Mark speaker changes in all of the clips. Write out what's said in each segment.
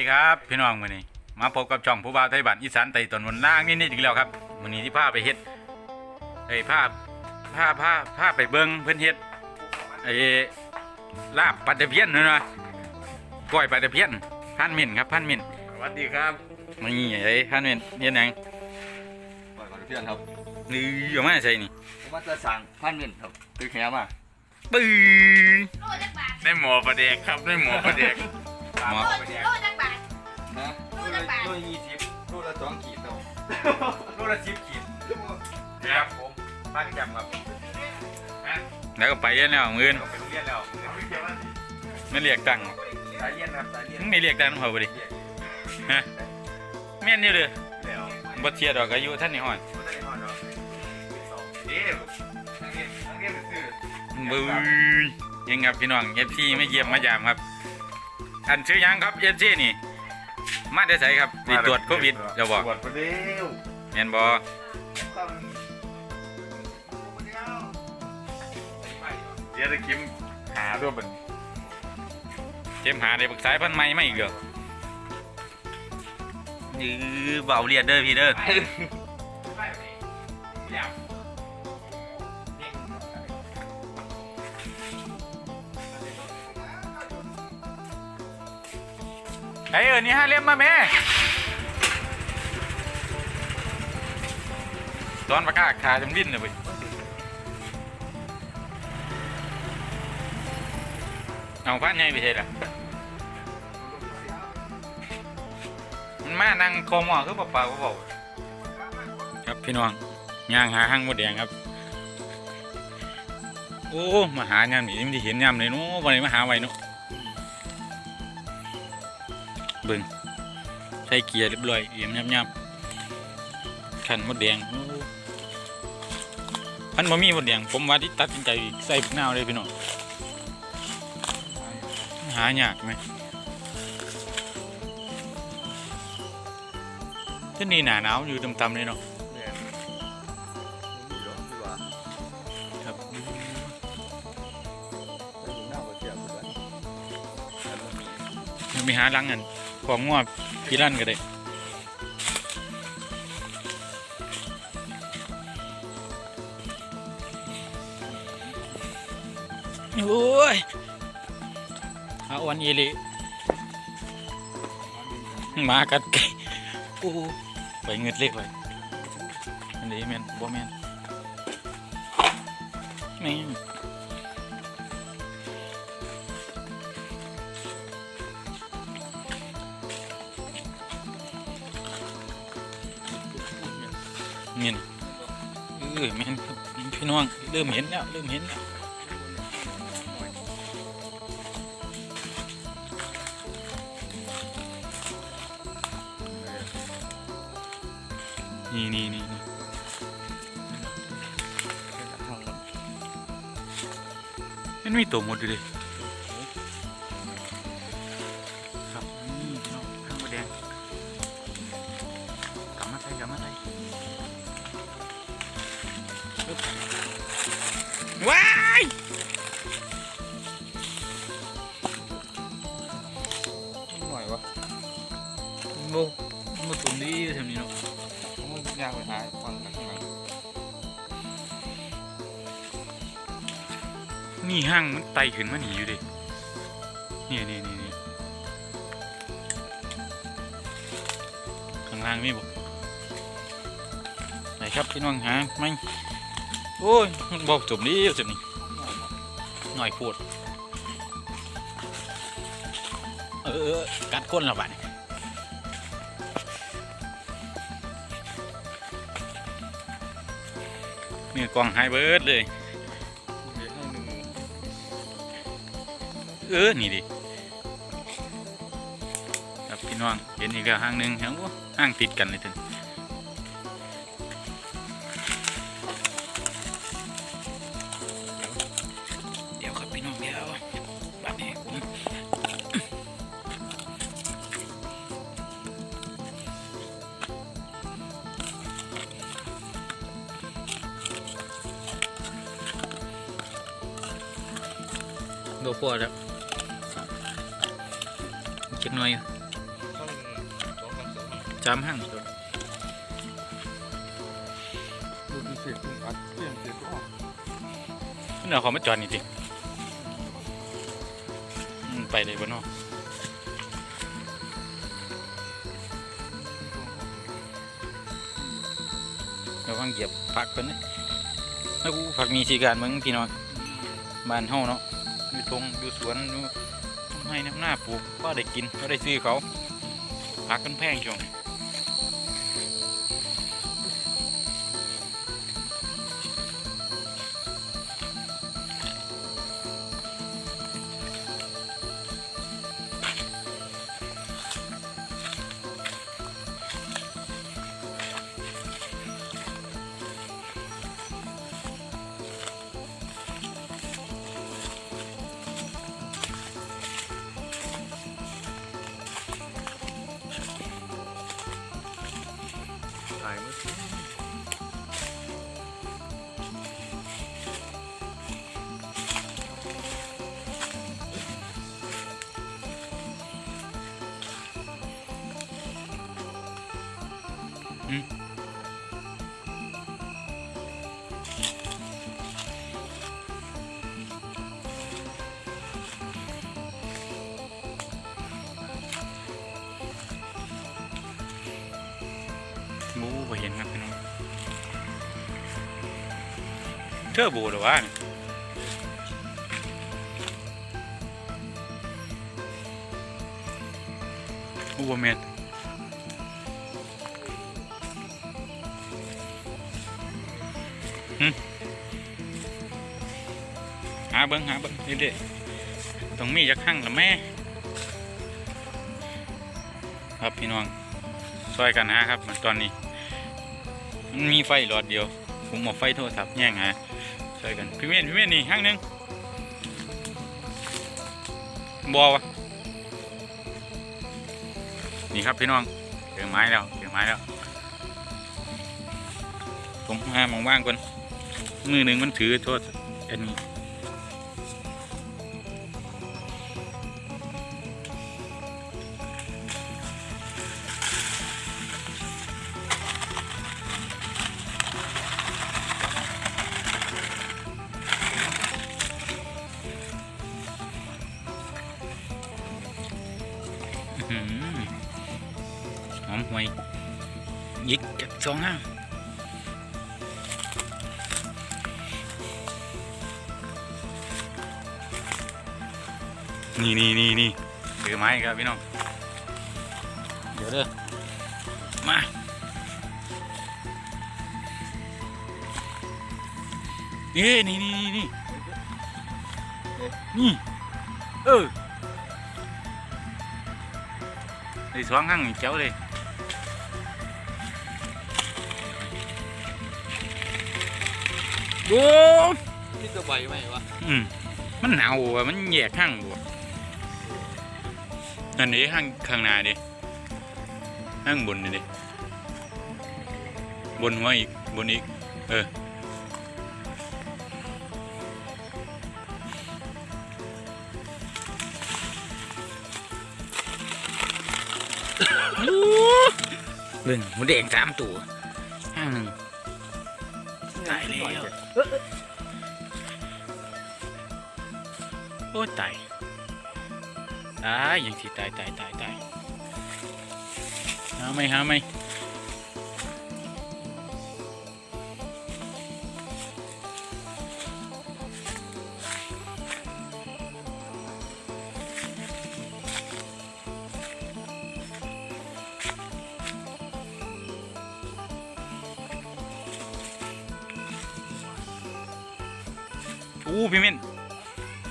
Speaker 1: ดีครับพี่น้องมื้อนี้มาพบกับช่องผู้บ่าวไทยบ้านอีสานไต่ตนวันล่างนิดๆอีกแล้วครับมื้อนี้ที่พาไปเฮ็ดไอ้ยพาพาพาพาไปเบิ่งเพิ่นเฮ็ดไอ้ลาบปลาตะเพียนนั่นนะก้อยปลาตะเพียนพันเม่นครับพันเม่น
Speaker 2: สวัสดีครับ
Speaker 1: นี่ไอ้พันเม่นเฮ็ดหยัง
Speaker 2: ก่อนก่อนเพื่อนครับ
Speaker 1: นี่เอามาใส่นี่
Speaker 2: ผมว่าจะสั่งพันเงินครับคือแค่มา
Speaker 1: ปื้อ
Speaker 3: โลจักบาท
Speaker 4: ได้หมอประเดกครับได้หมอประเดก
Speaker 1: หมอ
Speaker 3: โลโลจักบาท
Speaker 2: นะ
Speaker 3: ลูกละบาท
Speaker 2: ลูกยี่สิบลูกละสองขีดครับ
Speaker 4: ลูกละสิบขีดครับผมบ้านจำครับ
Speaker 1: แล้วก็ไปเรียนแล้วมื้ออื่น
Speaker 4: ไปโรงเรียนแล้ว
Speaker 1: ไม่เรียกตังค์
Speaker 4: สายเรียนครับสายเรียน
Speaker 1: มึงไม่เรียกตังค์เขาบ่ดิฮะแม่นอยู่เด้อ
Speaker 4: แล้ว
Speaker 1: บ่เทียดอกอายุท่านนี่ฮ้อน
Speaker 4: ไม่ได้นอนหรอกเอ๊ะทั้งเรียนทั้งเรียนเป็นสื่อ
Speaker 1: บึ้ยยังครับพี่น้องเอฟซีไม่เยี่ยมมายามครับ อันชื่อหยังครับเอฟซีนี่ มาได้ใส่ครับไปตรวจโควิดจะบอก
Speaker 4: ตรวจประเดี๋ยว
Speaker 1: เห็นบอ
Speaker 4: เดี๋ยวจะคิมหาด้วยมัน
Speaker 1: เจมหาได้ปรึกษายพันธุ์ใหม่ไม่อีกเหรอยื้อเบาเลียดเด้อพี่เด้อ ไอ้เออนี่ห้าเล่มมาแม่ตอนประกาศขาจนวิ่นเลยเว้ยเอาพันใหญ่ไปเทล่ะมันมานั่งคอมอคือเปล่าๆเปล่าครับพี่น้องย่างหาห้างมดแดงครับ โอ้ มาหายามนี่ไม่ได้เห็นยามเลยเนาะวันนี้มาหาไว้เนาะ เบิ่งใส่เกียร์เรียบร้อยเอี่ยมยับๆขันมดแดงโอ้พันบ่มีมดแดงผมว่าที่ตัดสินใจใส่พริกนาวเลยพี่น้องหายากไหมที่นี่หนาหนาวอยู่ต่ำๆเลยเนาะ
Speaker 2: เนี่ยมีหรอที่ว่า
Speaker 1: ครับ
Speaker 2: ไปดูหน้าก็เจียบเหมือนกันแต่มันมี
Speaker 1: ยังมีหาหลังกัน ของงวบพี่ลั่นก็ได้โอ้ยอาวันเยลีหมากัดไก่โอ้ไปเงิดเล็กไปอันนี้แม่นบ่แม่นแม่น เงินเออแม่นครับพี่น้องเริ่มเห็นแล้วเริ่มเห็นแล้วนี่นี่นี่นี่มันมีตัวหมดอยู่เลย ว้ายมันหน่อยวะโมโมตุ่มดีทำนี่เนาะ
Speaker 2: ผมยากไปหาฟังกันข้างหลัง
Speaker 1: นี่ห้างมันไต่ขึ้นมาหนีอยู่ดินี่นี่นี่นี่ข้างล่างมีบ่ไหนครับพี่น้องหาไม่ โอ้ยมันบอกจบนี้จบนี้หน่อยพูดเออกัดก้นและบานมีกองไฮเบิร์ดเลย
Speaker 2: เอ
Speaker 1: อ นี่ดิ ครับพี่น้อง เห็นอีกแล้วห้างหนึ่งครับโอ้ห้างติดกันเลยถึง โดพอแล้วเก็บหน่อยจามห้าง
Speaker 2: ดูดิเสียงคุณอัดเสียงเสียงก็ออก
Speaker 1: มันเอาเขามาจอดนี่ดิมันไปเลยบ่เนาะระวังเหยียบผักกันนะแล้วกูผักมีสีการเมืองพี่น้องบ้านเฮาเนาะ ตรงอยู่สวนอยู่ให้น้ำหน้าปลูกก็ได้กินก็ได้ซื้อเขาผักกันแพงช่วง บ่เห็นครับพี่น้องเทอร์โบหรือวะนี่อูบแมนหาเบิ้งหาเบิ้งนี่เด็ต้องมีจักข้างละแม่ ครับพี่น้องซอยกันนะครับตอนนี้ มันมีไฟหลอดเดียว ผมเอาไฟโทรศัพท์แย่งฮะช่วยกันพี่เมนพี่เมนนี่ห้างหนึงบอวะนี่ครับพี่น้องเจอไม้แล้วเจอไม้แล้ว ผมห้ามองว่างก่อนมือหนึ่งมันถือโทษอันนี้ หือหอมหวยยิกจากสองห้างนี่นี่นี่นี่ถือไม้ครับพี่น้อง เดี๋ยวเด้อมานี่นี่นี่นี่นี่นี่เออ ไอ้สองข้างนี่เจ้าเลยโอ้
Speaker 2: นี่จะไหวไหมวะ
Speaker 1: อืมมันหนา เออเบิ่งหมูแดงสามตัวห้างหนึ่งตายแล้วโอ้ตายตายยังสิตายตายตายตายหาไม่หาไม่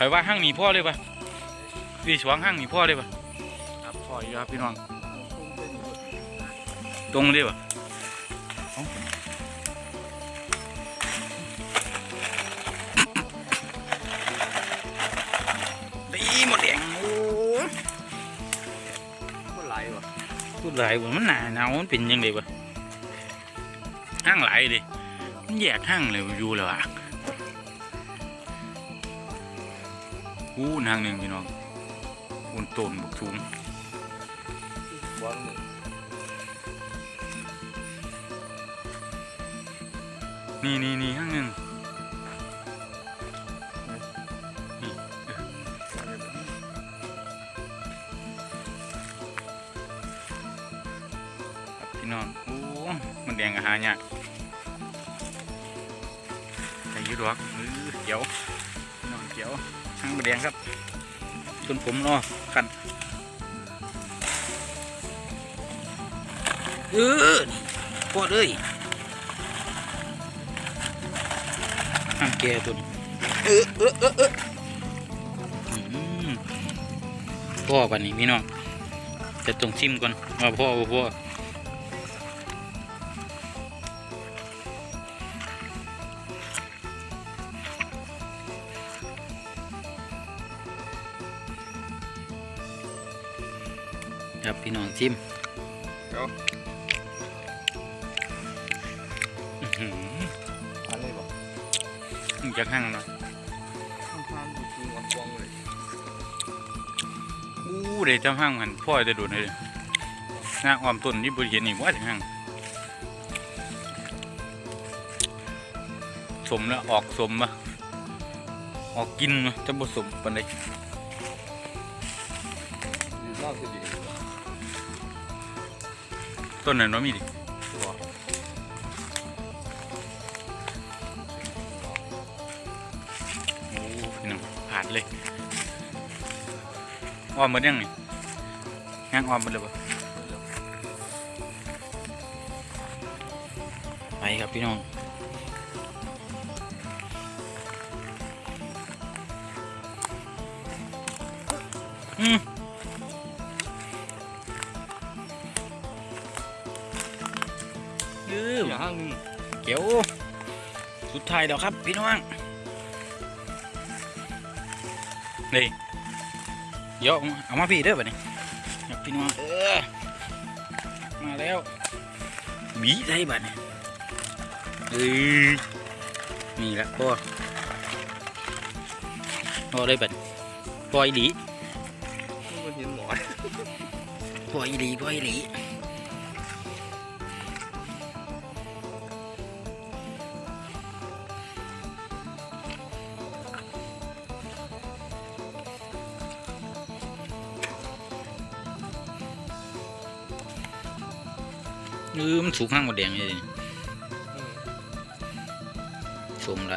Speaker 1: ใครว่าห้างหนีพ่อเลยปะพี่สวงห้างหนีพ่อเลยปะครับพ่ออยู่ครับพี่น้อง ตรงเลยปะเอ้าดีหมดแดงโอ้ย
Speaker 2: ก็ไหลวะ
Speaker 1: พูดหลายว่ามันหนาหนาวมันเป็นยังไงวะห้างหลายดิมันแยกห้างเลยอยู่แล้วอะ อู้นทางหนึ่งพี่น้องปูนต้นบักทุ
Speaker 2: มนี่
Speaker 1: นี่นี่ข้างหนึ่งพี่น้องอู้มันแดงกระหายเนี่ยแต่ยุดวักเออเดี๋ยว ยวทั้งมันแดงครับจนผมรอกันเออปวดเลยหามแกตัวนี้เออเออเออเออพ่อปันนี้พี่น้องจะต้องชิมก่อนว่าพ่อบ่พ่อครับพี่น้อ ชิม
Speaker 2: เดี๋ยว
Speaker 1: อื้อหือ
Speaker 2: อะไรบ่
Speaker 1: จากห้างเนาะ
Speaker 2: ข้างข้างดูคือวันฟองเลย
Speaker 1: อู้เดี๋ยวจำห้างมันพ่อจะดูดเลยหน้าออมต้นนี่บริเห็นอีกว่าจากห้างสมแล้วออกสมมาออกกินมาจะผสมปันใด
Speaker 2: อยู่นอกสิดี
Speaker 1: ต้นนั้นว่ามีดิ
Speaker 2: ตัว
Speaker 1: โอ้พี่น้องผ่านเลยอ้อมหมดยังนี่ย่างอ้อมหมดเลยปะไปครับพี่น้องอืม สุดท้ายแล้วครับ พี่น้อง นี่ เดี๋ยวเอามาพี่เด้อบัดนี้ครับพี่น้องเออ มาแล้วบีได้บัดนี้เอ้ยนี่ละพ่อพ่อได้บัดปล่อยดี
Speaker 2: มันเห็นหมอน
Speaker 1: ปล่อยดีปล่อยดีเออมันสุกห้างหมดแดงเลยนี่สมไร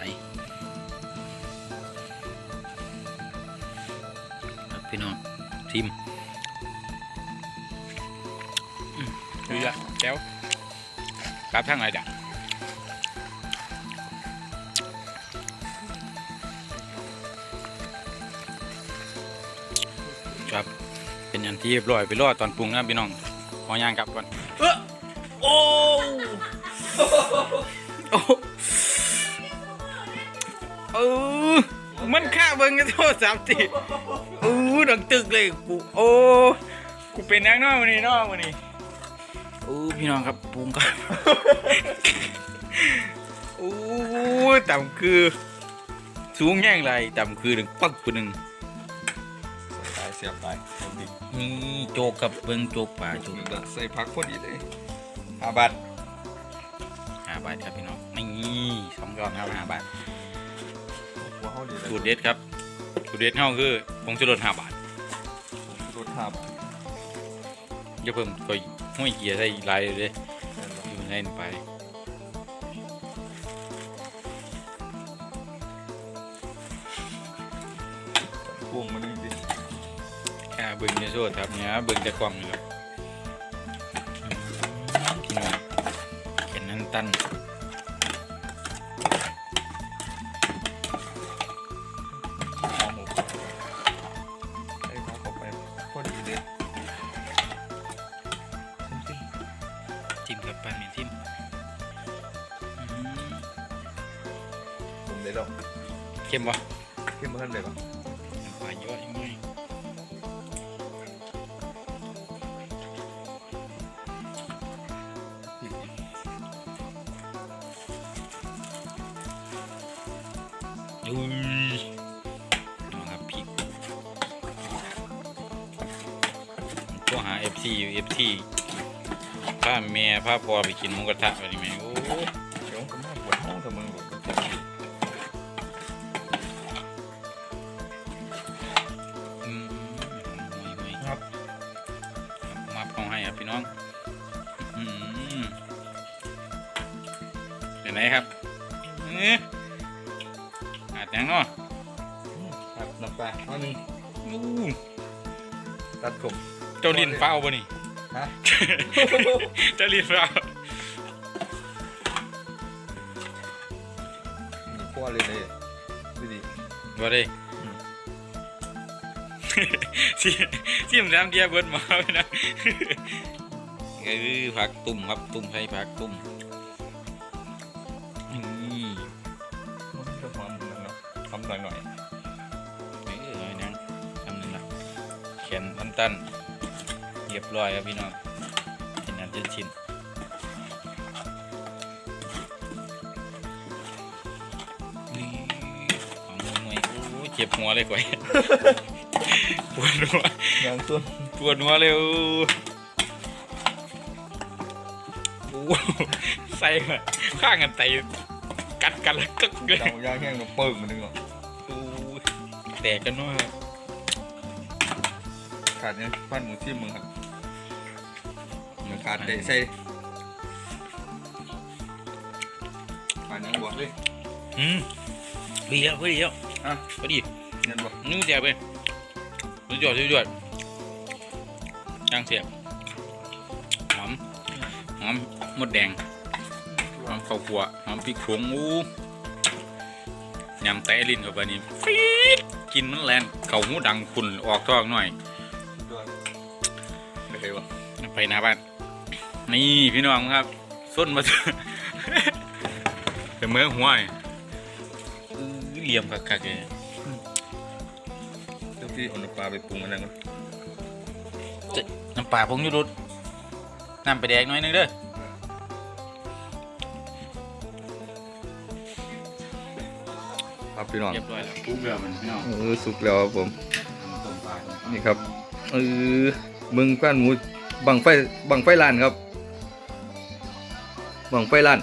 Speaker 1: ครับพี่น้องทิมอืมดูละแก้วกลับทางไหนจ้ะครับ เป็นอันที่เรียบร้อยไปรอดตอนปรุงนะพี่น้องขอย่างกลับก่อนเออ โอ้โอ้เออมันฆ่าเบิ่งกันโทษสามตีโอ้ดังตึกเลยกูโอ้กูเป็นนักน้องวันนี้น้องวันนี้โอ้พี่น้องครับปรุงกันโอ้ต่ำคือ สูงแย่งไรต่ำคือหนึ่งปักคนหนึ่ง
Speaker 2: ตายเสียบตายเอาดิ
Speaker 1: นี่โจกกับเบิ่งโจกป่าโจก
Speaker 2: มันก็ใส่พักพอดีเลย ห้าบาท
Speaker 1: ห้าบาทครับพี่น้องนี่สองกล่องครับห้าบาท
Speaker 2: หัวเขาดีเลย
Speaker 1: สูตรเด็ดครับสูตรเด็ดเท่าคือผงชูรสห้าบาท
Speaker 2: รถห้าบาท
Speaker 1: อย่าเพิ่มก็ห้อยเกียร์ใส่ลายเลย
Speaker 2: แม่นบ่
Speaker 1: อยู่ในนั้นไป
Speaker 2: พวงมันนี่ดิ
Speaker 1: แค่เบิ่งในโซดครับเนี่ยเบิ่งแต่กล่องนี่แหละอื ตัน
Speaker 2: เอาหมูใส่พักเข้าไปพอดีเลย
Speaker 1: จิ้มกับปันนี่จิ้มอืม
Speaker 2: ๆผมได้แล้ว
Speaker 1: เข้มวะ
Speaker 2: เข้มมาทันเลยปะ
Speaker 1: อุ้ยนะครับพริกตัวหา FC อยู่ FC พาเม่พาพอไปกินหมูกระทะไปดิแม่โอ้ น้ำ
Speaker 2: ปลาอันหนึง
Speaker 1: อู้
Speaker 2: ตัดผม
Speaker 1: เจ้าลินฟ้าวบ่นี่
Speaker 2: ฮะ
Speaker 1: เจ้าลินฟ้าว
Speaker 2: มีขั้วเลยเลยดูดิ
Speaker 1: บ่ได้
Speaker 2: อืม
Speaker 1: สิสิมน้ำเดียเบิดหมาไปนะเออผักตุ่มครับตุ่มใส่ผักตุ่ม รียบร้อยครับพี่น้องกินน้ำจนชินนี่ของหน่วยโอ้ยเจ็บหัวเลยก่อยปวดหัว
Speaker 2: ๆอย่างต้น
Speaker 1: ปวดหัวเลยโอ้โหใส่มาข้างกันไตกัดกันแล้วกึกเลย
Speaker 2: เดาย่างแห้งกับเปิงมันนึงเนาะ
Speaker 1: โอ้ยแตกกันเนาะ
Speaker 2: ขาดเนี่ยฟันหมูทิ่มมึงครับ มันขาดเตะใส่ขาดยังบวกเลย
Speaker 1: อืมดีแล้วพอดีแล้ว
Speaker 2: อะ
Speaker 1: พอดี
Speaker 2: เงินบวก
Speaker 1: นุ่มเสียบไปสุดยอดสุดยอดย่างเสียบหอมหอมหมดแดงหอมข้าวคั่วหอมพริกผงอู้ยำแตะลิ้นเข้าไปนี่ฟีดกินมันแลนเข่าหูดังขุ่นออกท้องหน่อย
Speaker 2: ด้วยไม่เคยวะ
Speaker 1: ไปหน้าบ้าน นี่พี่น้องครับส้นมาเป็นเมืองหัวนี่อื้อเหลี่ยมคักๆเลย
Speaker 2: เจ้าที่เอาน้ำปลาไปปรุงอันนั้นก่อน
Speaker 1: น้ำปลาผงยูรุดน้ำไปแดกหน่อยหนึงเด้อ
Speaker 2: ครับพี่น้อง
Speaker 1: เรียบร้อยแล้วปุ๊บเรือมันพี่น้อง
Speaker 2: เออสุกแล้วครับผม
Speaker 1: ต้มปลา
Speaker 2: นี่ครับเออมึงก้านหมูบังไฟบังไฟลานครับ บังไฟลาน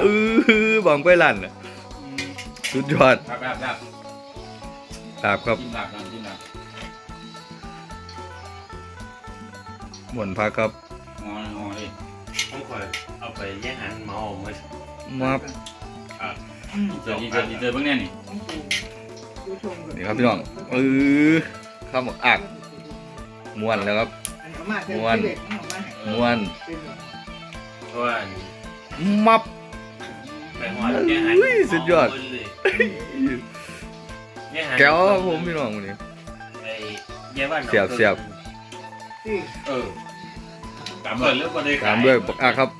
Speaker 2: เออบังไฟลานน่ะสุดยอด
Speaker 1: ครับครับครับ
Speaker 2: ครับครับ
Speaker 1: จิ้มหลักจิ้มหลัก
Speaker 2: หมวนพักครับ
Speaker 1: งองอเลย
Speaker 5: ผมคอยเอาไปแย่งหันเมาเมื่อ
Speaker 2: มา
Speaker 1: เจอดีเจอดีเจอเพิ่งแน่นี่
Speaker 2: นี่ครับพี่น้องเออข้าวหมกอัก ม้วนแล้วครับม้วนม้วน
Speaker 5: เพราะว่า
Speaker 2: มับ
Speaker 5: ไปหอดแย่งหัน
Speaker 2: อุ้ยสุดยอด
Speaker 5: เมาเลยย่งหัน
Speaker 2: แก้วครับผมพี่น้องวันนี้
Speaker 5: ไอ้แย่บ้าน
Speaker 2: เสียบเสียบ
Speaker 5: เออตามเปิดเรื่องประเด็น
Speaker 2: ตามด้วยบักอักครับ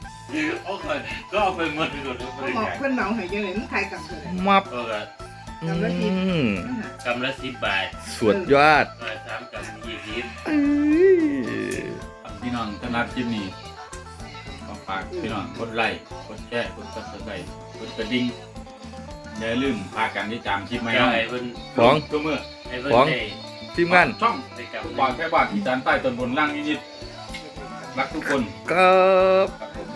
Speaker 5: โอ้ยก็เอาไปหมดเลยก่อนเรื่องประ
Speaker 6: เขา
Speaker 5: เด็น
Speaker 6: บอกเพื่อนเหมาให้เยอะเลยมันขายกลับเลย
Speaker 2: มับ
Speaker 5: ก็
Speaker 2: อืม
Speaker 5: กำละสิบบาท
Speaker 2: สุดยอด
Speaker 5: มาสามกำยี่สิบ
Speaker 2: เอ้ย
Speaker 1: พี่น้องถนัดจิ้มนี่ต้องฝากพี่น้องกดไลค์กดแชร์กดซับสไครต์กดกระดิ่งอย่าลืมพากันที่ตามคลิปไหม
Speaker 5: แก้
Speaker 1: น้
Speaker 5: ว
Speaker 1: อง
Speaker 5: ไอ้เพิ่น
Speaker 2: ของ
Speaker 1: ตัวมือ
Speaker 5: ไอ้เพิ่น
Speaker 2: ของ
Speaker 5: ได้
Speaker 2: ทีมงาน
Speaker 1: ช่อง
Speaker 5: ได้กำ
Speaker 1: บานแค่บานอีสานใต้ตอนบนล่างนิดๆรักทุกคน
Speaker 2: ครับ
Speaker 1: ครับผม